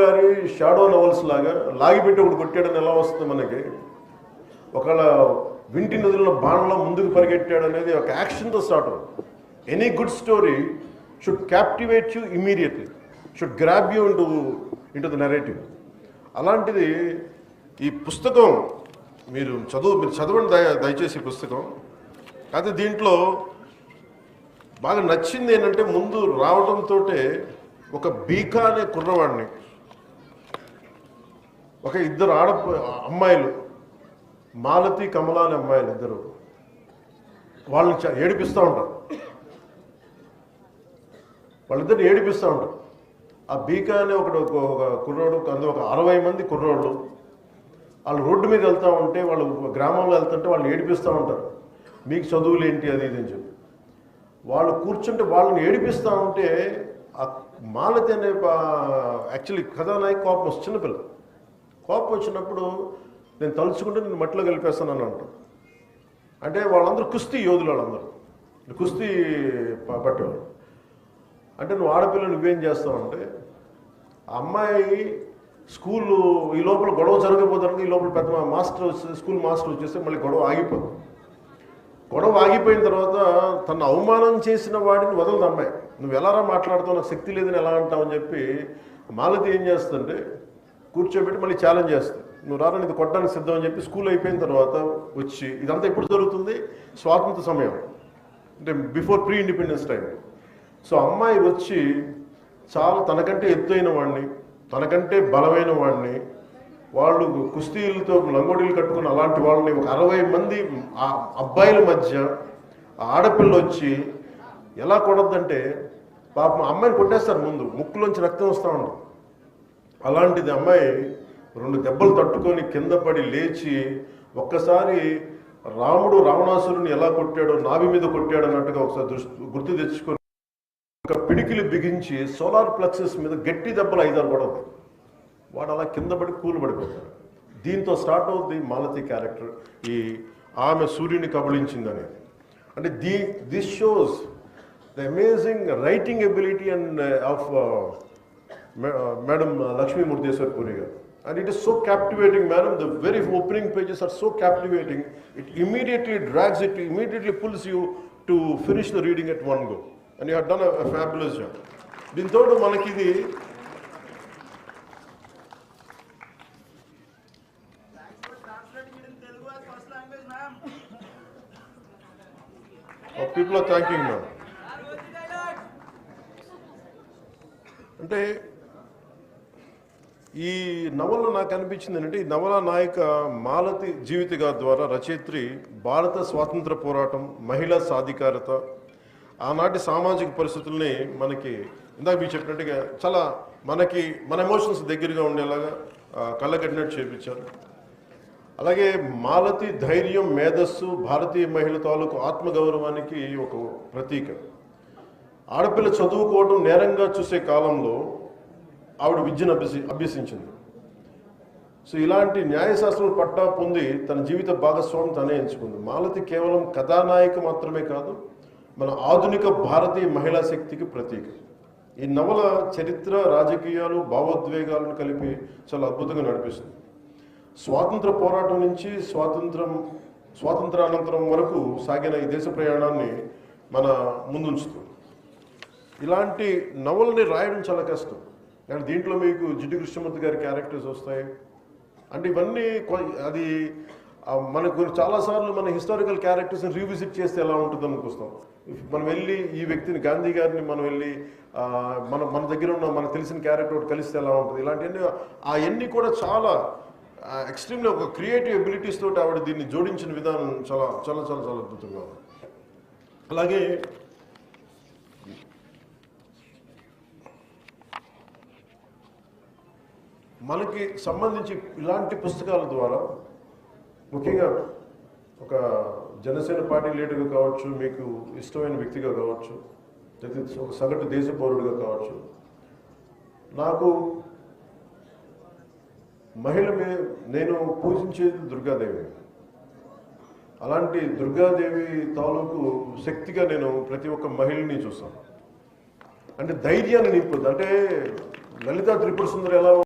గారి shadow novels లాగా లాగిపెట్టి ఒకటి కొట్టాడని ఎలా వస్తుంది మనకి? ఒకవేళ వింటి నదుల్లో బాణంలో ముందుకు పరిగెట్టాడు అనేది ఒక యాక్షన్తో స్టార్ట్ అవుతుంది any good story should captivate you immediately should grab you into into the narrative అలాంటిది ఈ పుస్తకం మీరు చదువు మీరు చదవండి దయ దయచేసి పుస్తకం. అయితే దీంట్లో బాగా నచ్చింది ఏంటంటే ముందు రావడంతో ఒక బీకా అనే కుర్రవాడిని ఒక ఇద్దరు ఆడ అమ్మాయిలు మాలతి కమల అనే అమ్మాయిలు ఇద్దరు. వాళ్ళని చ- ఏడిపిస్తూ ఉంటారు. వాళ్ళిద్దరిని ఏడిపిస్తూ ఉంటారు. ఆ బీకా అనే ఒకడు ఒక ఒక కుర్రోడు అందులో ఒక అరవై మంది కుర్రోళ్ళు వాళ్ళు రోడ్డు మీద వెళ్తూ ఉంటే వాళ్ళు గ్రామంలో వెళ్తుంటే వాళ్ళు ఏడిపిస్తూ ఉంటారు. మీకు చదువులు ఏంటి? అది ఇది అని చెప్పి. వాళ్ళు కూర్చుంటే వాళ్ళని ఏడిపిస్తూ ఉంటే ఆ మాలతి అనే యాక్చువల్లీ కథానాయకు కోపం వస్తుంది చిన్నపిల్ల. కోపం వచ్చినప్పుడు నేను తలుచుకుంటే నేను మట్టిలో కలిపేస్తానని అంటాను అంటే వాళ్ళందరూ కుస్తీ యోధులు వాళ్ళందరూ. కుస్తీ ప- పట్టేవాళ్ళు. అంటే నువ్వు ఆడపిల్ల నువ్వేం చేస్తావు అంటే అమ్మాయి స్కూల్ ఈ లోపల గొడవ జరగబోతానికి ఈ లోపల పెద్ద మాస్టర్ వచ్చి స్కూల్ మాస్టర్ వచ్చేస్తే మళ్ళీ గొడవ ఆగిపోదు. గొడవ ఆగిపోయిన తర్వాత తను అవమానం చేసిన వాడిని వదలదు అమ్మాయి. నువ్వు ఎలారా మాట్లాడుతావు? నాకు శక్తి లేదని ఎలా అంటావు అని చెప్పి మాలతి ఏం చేస్తుంటే కూర్చోబెట్టి మళ్ళీ ఛాలెంజ్ చేస్తుంది నువ్వు రారా ఇది కొట్టడానికి సిద్ధం అని చెప్పి స్కూల్ అయిపోయిన తర్వాత వచ్చి ఇదంతా ఎప్పుడు జరుగుతుంది? స్వాతంత్ర సమయం. అంటే before pre independence time so అమ్మాయి వచ్చి చాలా తనకంటే ఎత్తైన వాడిని తనకంటే బలమైన వాడిని వాళ్ళు కుస్తీలతో లంగోడీలు కట్టుకుని అలాంటి వాళ్ళని ఒక అరవై మంది ఆ అబ్బాయిల మధ్య ఆ ఆడపిల్ల వచ్చి ఎలా కొడద్దంటే పాపం అమ్మాయిని కొట్టేస్తారు ముందు. ముక్కులోంచి రక్తం వస్తూ ఉంటుంది. అలాంటిది అమ్మాయి రెండు దెబ్బలు తట్టుకొని కింద పడి లేచి ఒక్కసారి రాముడు రావణాసురుని ఎలా కొట్టాడో నాభి మీద కొట్టాడు అన్నట్టుగా ఒకసారి దృష్టి గుర్తు తెచ్చుకొని ఒక పిడికిలి బిగించి సోలార్ ప్లక్సెస్ మీద గట్టి దెబ్బలు ఐదారు పడవు వాడు అలా కింద పడి కూలు పడిపోతాడు. దీంతో స్టార్ట్ అవుతుంది మాలతి క్యారెక్టర్ ఈ ఆమె సూర్యుని కబళించిందని అంటే the this shows the amazing writing ability and of madam Lakshmi Murdeshwar Puri garu and it is so captivating madam the very opening pages are so captivating it immediately drags it immediately pulls you to finish the reading at one go and you done a fabulous job దీంతో మనకి ఇది Thanks for translating it in Telugu as first language, ma'am. People are thanking ma'am అంటే ఈ నవల నాకు అనిపించింది ఏంటంటే ఈ నవల నాయక మాలతి జీవిత గారి ద్వారా రచయిత్రి భారత స్వాతంత్ర పోరాటం మహిళా సాధికారత ఆనాటి సామాజిక పరిస్థితుల్ని మనకి ఇందాక మీరు చెప్పినట్టుగా చాలా మనకి మన ఎమోషన్స్ దగ్గరగా ఉండేలాగా కళ్ళగట్టినట్టు చేపించారు. అలాగే మాలతి ధైర్యం మేధస్సు భారతీయ మహిళ తాలూకు ఆత్మగౌరవానికి ఒక ప్రతీక. ఆడపిల్ల చదువుకోవడం నేరంగా చూసే కాలంలో ఆవిడ విద్యను అభ్యసి అభ్యసించింది. సో ఇలాంటి న్యాయశాస్త్రం పట్టా పొంది తన జీవిత భాగస్వామి తనే ఎంచుకుంది. మాలతి కేవలం కథానాయిక మాత్రమే కాదు మన ఆధునిక భారతీయ మహిళా శక్తికి ప్రతీక. ఈ నవల చరిత్ర రాజకీయాలు భావోద్వేగాలను కలిపి చాలా అద్భుతంగా నడిపిస్తుంది. స్వాతంత్ర పోరాటం నుంచి స్వాతంత్రం స్వాతంత్రానంతరం వరకు సాగిన ఈ దేశ ప్రయాణాన్ని మన ముందుంచుతుంది. ఇలాంటి నవలని రాయడం చాలా కష్టం. కానీ దీంట్లో మీకు జిడ్డు కృష్ణమూర్తి గారి క్యారెక్టర్స్ వస్తాయి. అంటే ఇవన్నీ కొ- అది మనకు చాలాసార్లు మన హిస్టారికల్ క్యారెక్టర్స్ని రీవిజిట్ చేస్తే ఎలా ఉంటుంది అనుకొస్తాం మనం వెళ్ళి ఈ వ్యక్తిని గాంధీ గారిని మనం వెళ్ళి మన మన దగ్గర ఉన్న మనకు తెలిసిన క్యారెక్టర్ ఒకటి కలిస్తే ఎలా ఉంటుంది? ఇలాంటివన్నీ అవన్నీ కూడా చాలా ఎక్స్ట్రీమ్లీ ఒక క్రియేటివ్ ఎబిలిటీస్ తోటి ఆవిడ దీన్ని జోడించిన విధానం చాలా చాలా చాలా చాలా అద్భుతంగా ఉంది. అలాగే మనకి సంబంధించి ఇలాంటి పుస్తకాల ద్వారా ముఖ్యంగా ఒక జనసేన పార్టీ లీడర్గా కావచ్చు మీకు ఇష్టమైన వ్యక్తిగా కావచ్చు లేకపోతే ఒక సగటు దేశ పౌరుడిగా కావచ్చు. నాకు మహిళ మీ నేను పూజించేది దుర్గాదేవి. అలాంటి దుర్గాదేవి తాలూకు శక్తిగా నేను ప్రతి ఒక్క మహిళని చూస్తాను అంటే ధైర్యాన్ని నింపుద్ది అంటే లలిత త్రిపుర సుందరి ఎలా